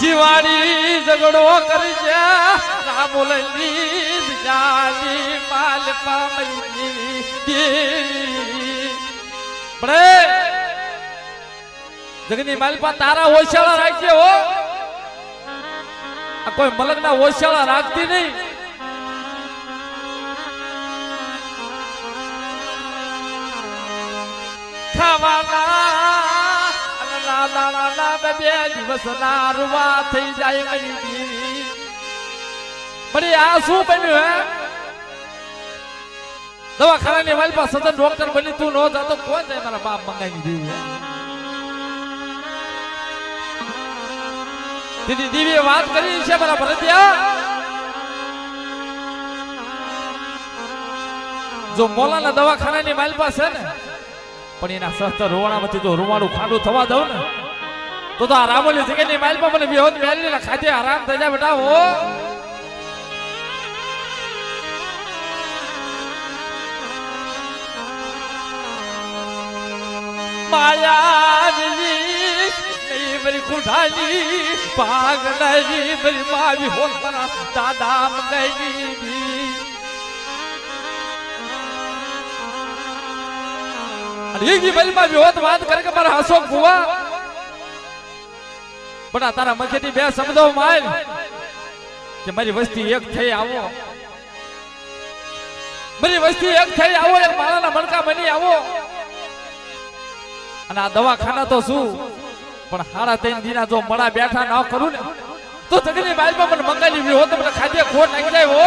જીવાડી ઝઘડો કરજે રામોલની જાની માલ પામઈ દેવી બડે જગની માલપા તારા હોશિયાળા રાખજે હો. આ કોઈ મલકના હોશિયાળા રાખતી નહીં. ખાવાના દીદી દીવીએ વાત કરી છે મારા ભરતિયા. જો મોલાના દવાખાનાની મારી પાસે ને પણ એના સસ્તર રોવાણામાંથી જો રૂવાડું ખાડું થવા દઉં ને, તો તો આ રામોલી જગ્યાની માલમાં મને વિહોદ મેળવી ને ખાતે આરામ થઈ જાય બેટા, હો. પાગલની બરી માવી મારા દાદા મંગાઈ રીગી બલમાં વિહોત વાત કરે કે મારા હસો ગુવા. બટા તારા મખેથી બે શબ્દો માલ કે મારી વસ્તી એક થઈ આવો. મારી વસ્તી એક થઈ આવો, એક માળાના મણકા બની આવો. અને આ દવાખાના તો શું? પણ હાડા ત્રણ દિના જો મળા બેઠા ન કરું ને, તો જગની બાજમાં મને મંગાવી વિહોત મને ખાધે ખોટ નાખી જાય.